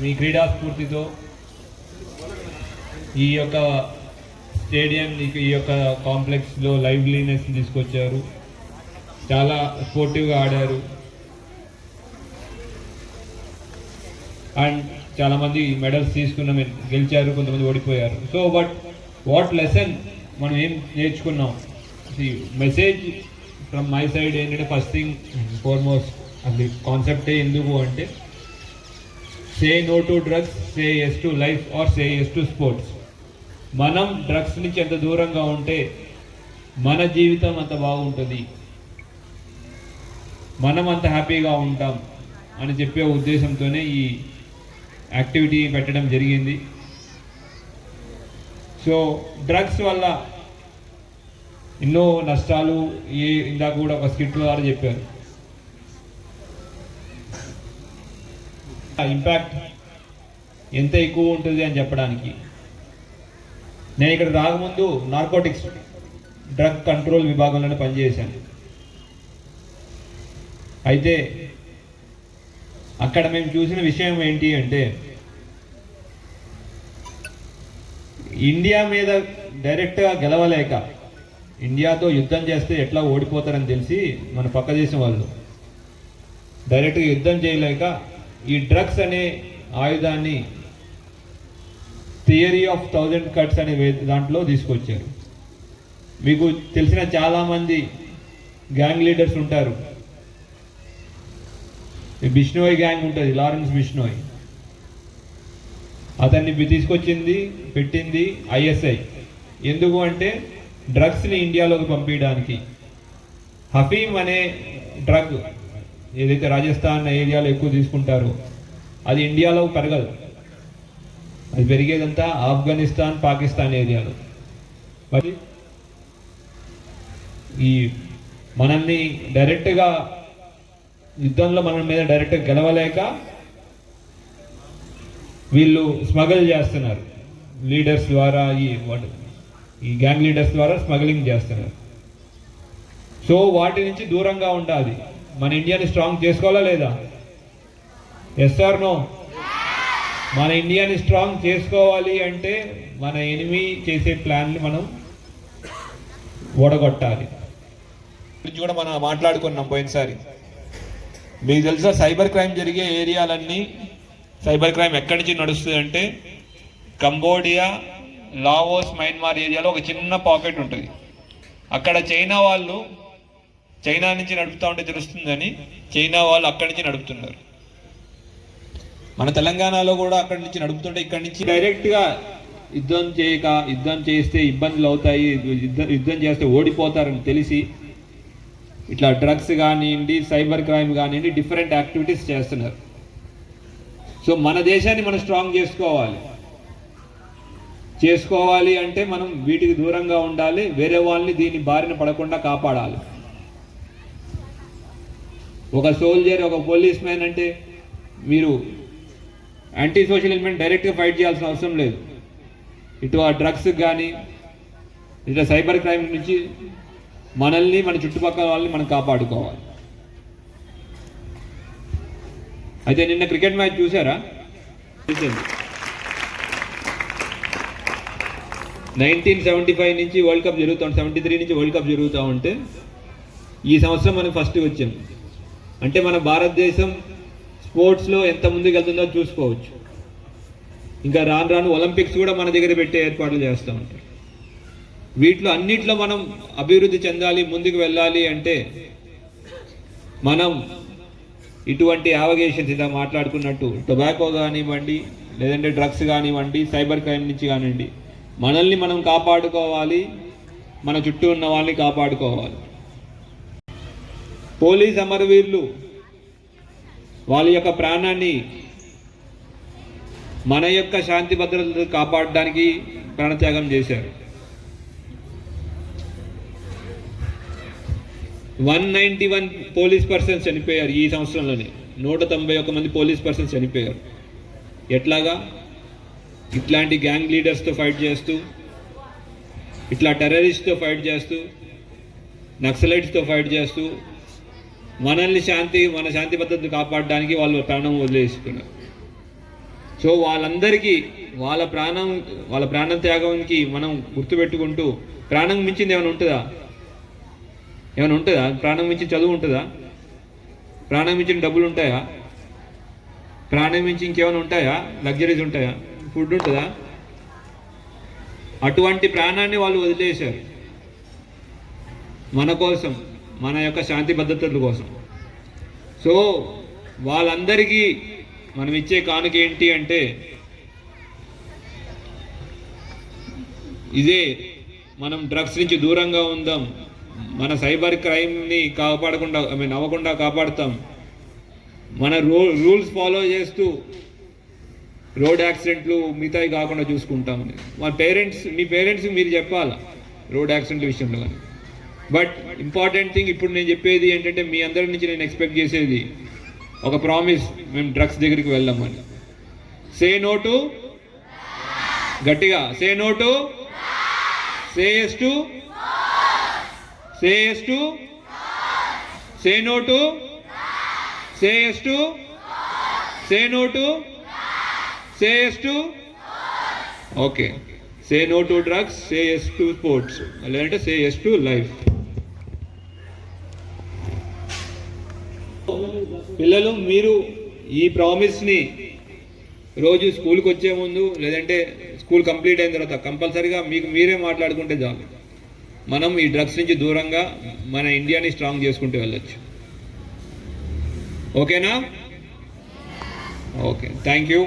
మీ క్రీడాస్ఫూర్తితో ఈ యొక్క స్టేడియం ఈ యొక్క కాంప్లెక్స్లో లైవ్లీనెస్ తీసుకొచ్చారు. చాలా స్పోర్టివ్గా ఆడారు. అండ్ చాలామంది మెడల్స్ తీసుకున్న గెలిచారు కొంతమంది ఓడిపోయారు. సో బట్ వాట్ లెసన్ మనం ఏం నేర్చుకున్నాం? మెసేజ్ ఫ్రమ్ మై సైడ్ ఏంటంటే ఫస్ట్ థింగ్ ఫార్మోస్ట్ అది కాన్సెప్టే ఎందుకు అంటే say no to drugs say yes to life or say yes to sports. మనం డ్రగ్స్ నుంచి ఎంత దూరంగా ఉంటే మన జీవితం అంత బాగుంటుంది. మనం అంత హ్యాపీగా ఉంటాం అని చెప్పే ఉద్దేశంతోనే ఈ యాక్టివిటీ పెట్టడం జరిగింది. సో డ్రగ్స్ వల్ల ఎన్నో నష్టాలు ఏ ఇందాక కూడా ఒక స్కిట్ ద్వారా చెప్పారు. ఇంపాక్ట్ ఎంత ఎక్కువ ఉంటుంది అని చెప్పడానికి. నేను ఇక్కడ రాకముందు నార్కోటిక్స్ డ్రగ్ కంట్రోల్ విభాగంలోనే పనిచేశాను. అయితే అక్కడ మేము చూసిన విషయం ఏంటి అంటే ఇండియా మీద డైరెక్ట్గా గెలవలేక ఇండియాతో యుద్ధం చేస్తే ఎట్లా ఓడిపోతారని తెలిసి మన పక్క దేశం వాళ్ళు డైరెక్ట్గా యుద్ధం చేయలేక ఈ డ్రగ్స్ అనే ఆయుధాన్ని థియరీ ఆఫ్ థౌజండ్ కట్స్ అనే దాంట్లో తీసుకొచ్చారు. మీకు తెలిసిన చాలామంది గ్యాంగ్ లీడర్స్ ఉంటారు. బిష్ణోయ్ గ్యాంగ్ ఉంటుంది లారెన్స్ బిష్ణోయ్. అతన్ని తీసుకొచ్చింది పెట్టింది ఐఎస్ఐ ఎందుకు అంటే డ్రగ్స్ని ఇండియాలోకి పంపించడానికి హఫీమ్ అనే డ్రగ్ ఏదైతే రాజస్థాన్ ఏరియాలో ఎక్కువ తీసుకుంటారో అది ఇండియాలో పెరగదు. అది పెరిగేదంతా ఆఫ్ఘనిస్తాన్ పాకిస్తాన్ ఏరియాలో. మరి ఈ మనల్ని డైరెక్ట్గా యుద్ధంలో మన మీద డైరెక్ట్గా గెలవలేక వీళ్ళు స్మగల్ చేస్తున్నారు. లీడర్స్ ద్వారా ఈ ఈ గ్యాంగ్ లీడర్స్ ద్వారా స్మగ్లింగ్ చేస్తున్నారు. సో వాటి నుంచి దూరంగా ఉండాలి. మన ఇండియాని స్ట్రాంగ్ చేసుకోవాలా లేదా? ఎస్ ఆర్ నో మన ఇండియాని స్ట్రాంగ్ చేసుకోవాలి అంటే మన ఎనిమి చేసే ప్లాన్ని మనం ఓడగొట్టాలి. గురించి కూడా మనం మాట్లాడుకున్నాం పోయినసారి. మీకు తెలుసా సైబర్ క్రైమ్ జరిగే ఏరియాలన్నీ సైబర్ క్రైమ్ ఎక్కడి నుంచి నడుస్తుంది అంటే కంబోడియా లావోస్ మయన్మార్ ఏరియాలో ఒక చిన్న పాకెట్ ఉంటుంది. అక్కడ చైనా వాళ్ళు చైనా నుంచి నడుపుతా ఉంటే తెలుస్తుందని చైనా వాళ్ళు అక్కడి నుంచి నడుపుతున్నారు. మన తెలంగాణలో కూడా అక్కడి నుంచి నడుపుతుంటే ఇక్కడి నుంచి డైరెక్ట్గా యుద్ధం చేయక యుద్ధం చేస్తే ఇబ్బందులు అవుతాయి యుద్ధం యుద్ధం చేస్తే ఓడిపోతారని తెలిసి ఇట్లా డ్రగ్స్ కానివ్వండి సైబర్ క్రైమ్ కానివ్వండి డిఫరెంట్ యాక్టివిటీస్ చేస్తున్నారు. సో మన దేశాన్ని మనం స్ట్రాంగ్ చేసుకోవాలి. చేసుకోవాలి అంటే మనం వీటికి దూరంగా ఉండాలి వేరే వాళ్ళని దీని బారిన పడకుండా కాపాడాలి. ఒక సోల్జర్ ఒక పోలీస్ మ్యాన్ అంటే మీరు యాంటీ సోషల్ ఎలిమెంట్ డైరెక్ట్గా ఫైట్ చేయాల్సిన అవసరం లేదు. ఇటు ఆ డ్రగ్స్ కానీ ఇట్లా సైబర్ క్రైమ్ నుంచి మనల్ని మన చుట్టుపక్కల వాళ్ళని మనం కాపాడుకోవాలి. అయితే నిన్న క్రికెట్ మ్యాచ్ చూసారా? చూసింది. నైన్టీన్ సెవెంటీ ఫైవ్ నుంచి వరల్డ్ కప్ జరుగుతూ సెవెంటీ త్రీ నుంచి వరల్డ్ కప్ జరుగుతూ ఉంటే ఈ సంవత్సరం మనం ఫస్ట్ వచ్చాం అంటే మన భారతదేశం స్పోర్ట్స్లో ఎంత ముందుకు వెళ్తుందో చూసుకోవచ్చు. ఇంకా రాను రాను ఒలింపిక్స్ కూడా మన దగ్గర పెట్టే ఏర్పాట్లు చేస్తూ ఉంటారు. వీటిలో అన్నిట్లో మనం అభివృద్ధి చెందాలి ముందుకు వెళ్ళాలి అంటే మనం ఇటువంటి యావగేషన్స్ ఇలా మాట్లాడుకున్నట్టు టొబాకో కానివ్వండి లేదంటే డ్రగ్స్ కానివ్వండి సైబర్ క్రైమ్ నుంచి కానివ్వండి మనల్ని మనం కాపాడుకోవాలి మన చుట్టూ ఉన్న వాళ్ళని కాపాడుకోవాలి. పోలీస్ అమరవీరులు వాళ్ళ యొక్క ప్రాణాన్ని మన యొక్క శాంతి భద్రతలు కాపాడడానికి ప్రాణత్యాగం చేశారు. One ninety one police persons చనిపోయారు ఈ సంవత్సరంలోనే. నూట తొంభై ఒక్క మంది పోలీస్ పర్సన్స్ చనిపోయారు. ఎట్లాగా? ఇట్లాంటి గ్యాంగ్ లీడర్స్తో ఫైట్ చేస్తూ ఇట్లా టెర్రరిస్ట్తో ఫైట్ చేస్తూ నక్సలైట్స్తో ఫైట్ చేస్తూ మనల్ని శాంతి మన శాంతి భద్రతను కాపాడడానికి వాళ్ళు ప్రాణం వదిలేసుకున్నారు సో వాళ్ళందరికీ వాళ్ళ ప్రాణం వాళ్ళ ప్రాణ త్యాగానికి మనం గుర్తుపెట్టుకుంటూ ప్రాణం మించింది ఏమైనా ఉంటుందా? ఏమైనా ఉంటుందా? ప్రాణం మించిన చదువు ఉంటుందా? ప్రాణం మించిన డబ్బులు ఉంటాయా? ప్రాణం మించి ఇంకేమైనా ఉంటాయా? లగ్జరీస్ ఉంటాయా? ఫుడ్ ఉంటుందా? అటువంటి ప్రాణాన్ని వాళ్ళు వదిలేశారు. మన కోసం. మన యొక్క శాంతి భద్రతల కోసం. సో వాళ్ళందరికీ మనం ఇచ్చే కానుక ఏంటి అంటే ఇదే మనం డ్రగ్స్ నుంచి దూరంగా ఉందాం మన సైబర్ క్రైమ్ని కాపాడకుండా ఐ మీన్ అవ్వకుండా కాపాడుతాం. మన రూ రూల్స్ ఫాలో చేస్తూ రోడ్ యాక్సిడెంట్లు మిగతావి కాకుండా చూసుకుంటాం. మా పేరెంట్స్ మీ పేరెంట్స్కి మీరు చెప్పాలా రోడ్ యాక్సిడెంట్ల విషయంలో కానీ? బట్ ఇంపార్టెంట్ థింగ్ ఇప్పుడు నేను చెప్పేది ఏంటంటే మీ అందరి నుంచి నేను ఎక్స్పెక్ట్ చేసేది ఒక ప్రామిస్ మేము డ్రగ్స్ దగ్గరికి వెళ్దామని. సే నో టు గట్టిగా. Say no to says to says to say no to says to say no to says to okay say no to drugs say yes to sports లేదంటే say yes to life పిల్లలు మీరు ఈ ప్రామిస్ని రోజు స్కూల్కి వచ్చే ముందు లేదంటే స్కూల్ కంప్లీట్ అయిన తర్వాత కంపల్సరీగా మీకు మీరే మాట్లాడుకుంటే చాలు. మనం ఈ డ్రగ్స్ నుంచి దూరంగా మన ఇండియాని స్ట్రాంగ్ చేసుకుంటూ వెళ్ళచ్చు. ఓకేనా? Okay thank you